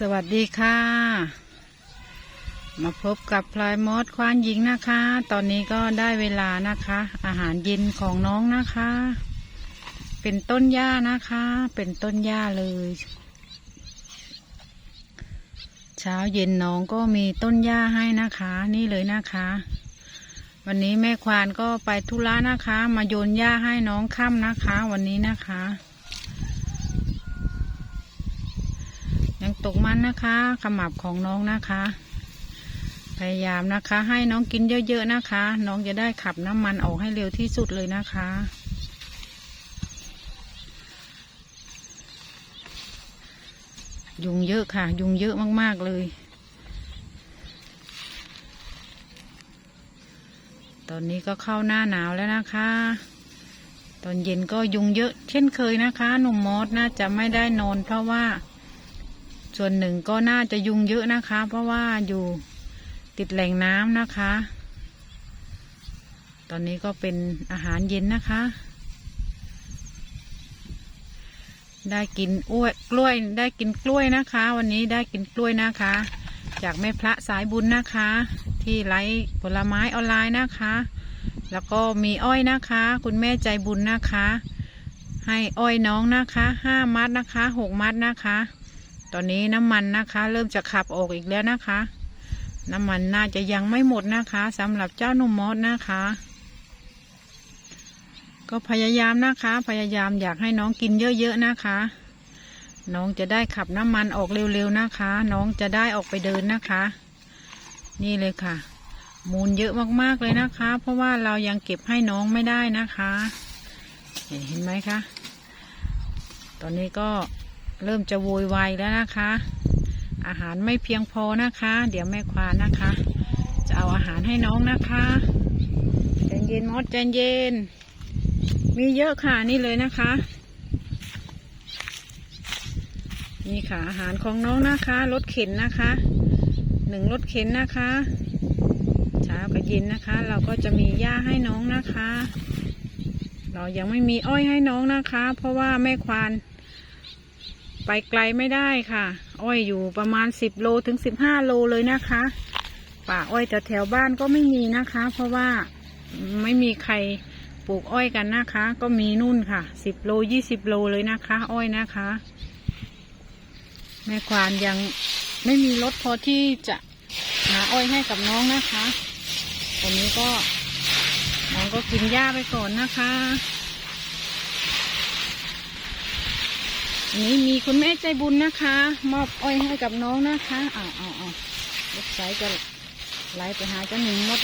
สวัสดีค่ะ มาพบกับพลายมอสควานหญิงนะคะ ตอนนี้ก็ได้เวลานะคะ อาหารเย็นของน้องนะคะ เป็นต้นหญ้านะคะ เป็นต้นหญ้าเลย เช้าเย็นน้องก็มีต้นหญ้าให้นะคะ นี่เลยนะคะ วันนี้แม่ควานก็ไปธุระนะคะ มาโยนหญ้าให้น้องค่ำนะคะ วันนี้นะคะ ยัง ตกมันนะคะขมับของน้องนะคะ พยายามนะคะ ให้น้องกินเยอะๆนะคะ น้องจะได้ขับน้ำมันออกให้เร็วที่สุดเลยนะคะ ยุงเยอะค่ะ ยุงเยอะมากๆเลย ตอนนี้ก็เข้าหน้าหนาวแล้วนะคะตอนเย็นก็ยุงเยอะเช่นเคยนะคะ หนุ่มมอสน่าจะไม่ได้นอนเพราะว่า ส่วนหนึ่งก็น่าจะยุงเยอะนะคะ เพราะว่าอยู่ติดแหล่งน้ำนะคะ ตอนนี้ก็เป็นอาหารเย็นนะคะ ได้กินอ้วยกล้วยได้กินกล้วยนะคะ วันนี้ได้กินกล้วยนะคะ จากแม่พระสายบุญนะคะ ที่ไลฟ์ผลไม้ออนไลน์นะคะ แล้วก็มีอ้อยนะคะ คุณแม่ใจบุญนะคะ ให้อ้อยน้องนะคะห้ามัดนะคะหกมัดนะคะ ตอนนี้น้ำมันนะคะ เริ่มจะขับออกอีกแล้วนะคะ น้ำมันน่าจะยังไม่หมดนะคะสำหรับเจ้าหนุ่มมอสนะคะ ก็พยายามนะคะ พยายามอยากให้น้องกินเยอะๆนะคะ น้องจะได้ขับน้ำมันออกเร็วๆนะคะ น้องจะได้ออกไปเดินนะคะ นี่เลยค่ะ มูลเยอะมากๆเลยนะคะ เพราะว่าเรายังเก็บให้น้องไม่ได้นะคะ เห็นไหมคะ ตอนนี้ก็ เริ่มจะโวยวายแล้วนะคะ อาหารไม่เพียงพอนะคะ เดี๋ยวแม่ควานนะคะ จะเอาอาหารให้น้องนะคะใจเย็นมดใจเย็น มีเยอะค่ะนี่เลยนะคะ นี่ค่ะอาหารของน้องนะคะรถเข็นนะคะหนึ่งรถเข็นนะคะเช้ากับเย็นนะคะ เราก็จะมีหญ้าให้น้องนะคะ เรายังไม่มีอ้อยให้น้องนะคะ เพราะว่าแม่ควาน ไปไกลไม่ได้ค่ะ อ้อยอยู่ประมาณสิบโลถึงสิบห้าโลเลยนะคะ ป่าอ้อยแต่แถวบ้านก็ไม่มีนะคะ เพราะว่าไม่มีใครปลูกอ้อยกันนะคะ ก็มีนุ่นค่ะสิบโลยี่สิบโลเลยนะคะ อ้อยนะคะ แม่ควานยังไม่มีรถพอที่จะหาอ้อยให้กับน้องนะคะตอนนี้ก็น้องก็กินหญ้าไปก่อนนะคะ นี้มีคุณแม่ใจบุญนะคะ มอบอ้อยให้กับน้องนะคะอ้าวอ้าวอ้าวลูกสายจะไหลไปหาเจ้าหนึ่งมด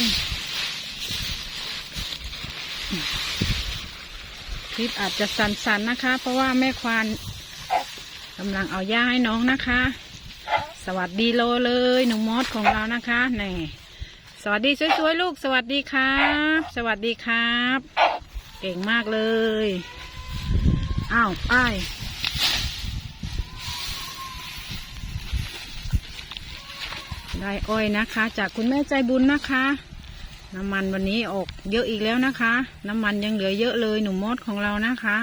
คลิปอาจจะสั่นๆนะคะ เพราะว่าแม่ควานกำลังเอาหญ้าให้น้องนะคะ สวัสดีโลเลยหนุ่มมอสของเรานะคะนี่สวัสดีสวยๆลูก สวัสดีครับ สวัสดีครับ เก่งมากเลย อ้าวอ้าย ได้อ้อยนะคะ จากคุณแม่ใจบุญนะคะ น้ำมันวันนี้ออกเยอะอีกแล้วนะคะ น้ำมันยังเหลือเยอะเลยหนุ่มมดของเรานะคะ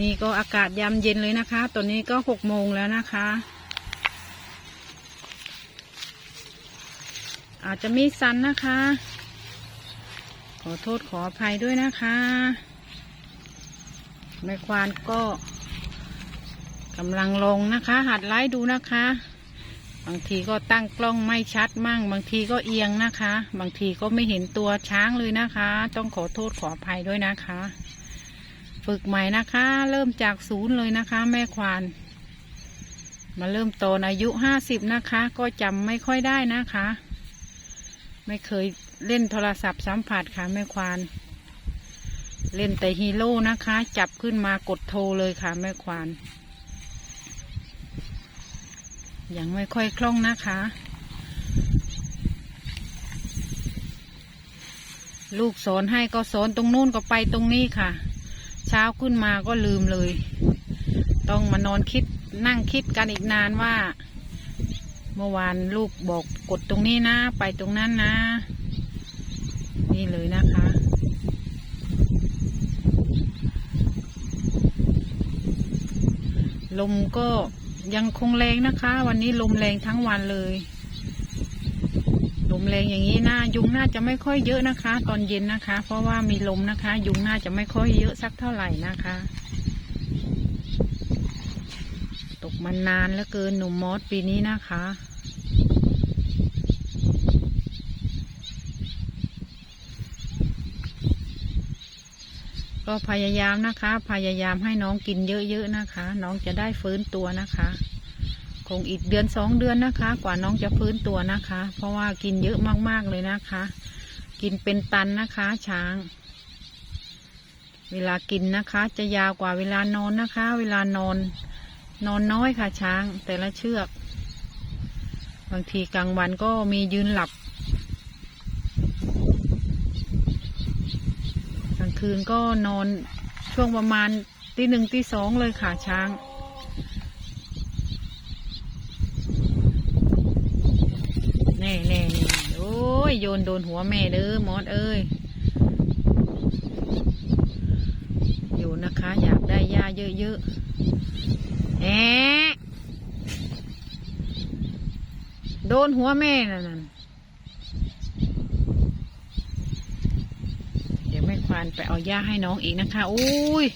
นี่ก็อากาศยามเย็นเลยนะคะ ตอนนี้ก็หกโมงแล้วนะคะ อาจจะมีสันนะคะ ขอโทษขออภัยด้วยนะคะแม่ควานก็ กำลังลงนะคะ หัดไลฟ์ดูนะคะ บางทีก็ตั้งกล้องไม่ชัดมั่ง บางทีก็เอียงนะคะ บางทีก็ไม่เห็นตัวช้างเลยนะคะ ต้องขอโทษขออภัยด้วยนะคะ ฝึกใหม่นะคะ เริ่มจากศูนย์เลยนะคะ แม่ควานมาเริ่มโตนอายุห้าสิบนะคะ ก็จำไม่ค่อยได้นะคะ ไม่เคยเล่นโทรศัพท์สัมผัสค่ะแม่ควานเล่นแต่ฮีโร่นะคะ จับขึ้นมากดโทรเลยค่ะแม่ควาน ยังไม่ค่อยคล่องนะคะ ลูกสอนให้ก็สอนตรงนู้นก็ไปตรงนี้ค่ะ เช้าขึ้นมาก็ลืมเลย ต้องมานอนคิดนั่งคิดกันอีกนานว่า เมื่อวานลูกบอกกดตรงนี้นะ ไปตรงนั้นนะ นี่เลยนะคะลลมก็ ยังคงแรงนะคะ วันนี้ลมแรงทั้งวันเลย ลมแรงอย่างนี้น่ายุงน่าจะไม่ค่อยเยอะนะคะ ตอนเย็นนะคะ เพราะว่ามีลมนะคะ ยุงน่าจะไม่ค่อยเยอะสักเท่าไหร่นะคะ ตกมานานแล้วเกินหนุ่มมอสปีนี้นะคะ ก็พยายามนะคะ พยายามให้น้องกินเยอะๆนะคะ น้องจะได้ฟื้นตัวนะคะ คงอีกเดือนสองเดือนนะคะ กว่าน้องจะฟื้นตัวนะคะ เพราะว่ากินเยอะมากๆเลยนะคะ กินเป็นตันนะคะ ช้าง เวลากินนะคะ จะยาวกว่าเวลานอนนะคะ เวลานอน นอนน้อยค่ะช้างแต่ละเชือก บางทีกลางวันก็มียืนหลับ กลาง คืนก็นอนช่วงประมาณตีหนึ่งตีสองเลยค่ะช้างแน่แน่แน่โอ้ยโยนโดนหัวแม่เด้อมอสเอ้ยอยู่นะคะ อยากได้หญ้าเยอะๆแอะโดนหัวแม่นั่นน่ะเดี๋ยวแม่ควานไปเอาหญ้าให้น้องอีกนะคะอุ้ย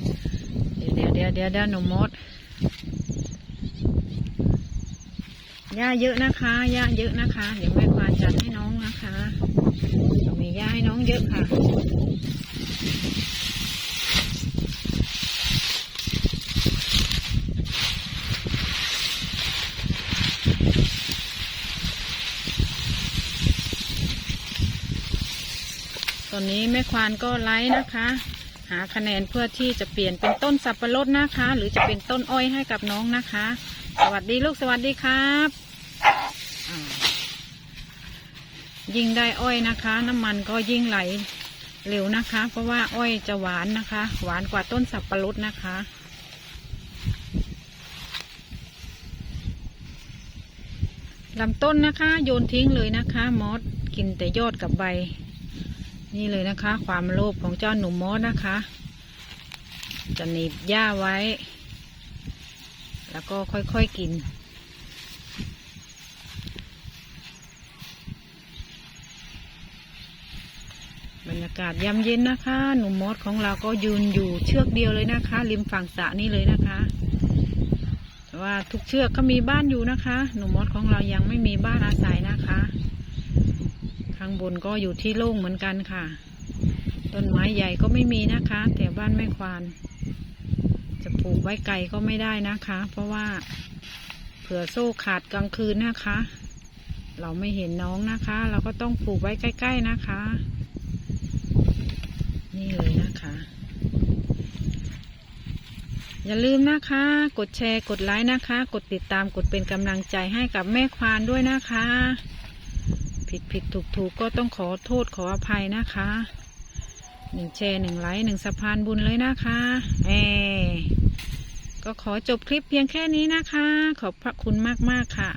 เดี๋ยวเดี๋ยวเดี๋ยวเดี๋ยวหนูมดหญ้าเยอะนะคะหญ้าเยอะนะคะ เดี๋ยวแม่ควานจัดให้น้องนะคะมีหญ้าให้น้องเยอะค่ะ อนนี้แม่ควานก็ไลฟ์นะคะ หาคะแนนเพื่อที่จะเปลี่ยนเป็นต้นสับปะรดนะคะ หรือจะเป็นต้นอ้อยให้กับน้องนะคะ สวัสดีลูกสวัสดีครับยิ่งได้อ้อยนะคะ น้ำมันก็ยิ่งไหลเร็วนะคะ เพราะว่าอ้อยจะหวานนะคะ หวานกว่าต้นสับปะรดนะคะลำต้นนะคะ โยนทิ้งเลยนะคะ มอสกินแต่ยอดกับใบ นี่เลยนะคะ ความโลภของเจ้าหนุ่มมอสนะคะ จะหนีบหญ้าไว้ แล้วก็ค่อยๆกิน บรรยากาศยามเย็นนะคะ หนุ่มมอสของเราก็ยืนอยู่เชือกเดียวเลยนะคะ ริมฝั่งสระนี่เลยนะคะว่าทุกเชือกก็มีบ้านอยู่นะคะ หนุ่มมอสของเรายังไม่มีบ้านอาศัยนะคะ ข้างบนก็อยู่ที่โล่งเหมือนกันค่ะ ต้นไม้ใหญ่ก็ไม่มีนะคะ แต่บ้านแม่ควานจะปลูกไว้ไกลก็ไม่ได้นะคะ เพราะว่าเผื่อโซ่ขาดกลางคืนนะคะ เราไม่เห็นน้องนะคะ เราก็ต้องปลูกไว้ใกล้ ๆนะคะ นี่เลยนะคะ อย่าลืมนะคะ กดแชร์กดไลค์นะคะ กดติดตามกดเป็นกำลังใจให้กับแม่ควานด้วยนะคะ ผิดผิดถูกถูกก็ต้องขอโทษขออภัยนะคะหนึ่งแชร์หนึ่งไลค์หนึ่งสะพานบุญเลยนะคะเอก็ขอจบคลิปเพียงแค่นี้นะคะ ขอบพระคุณมาก ๆ ค่ะ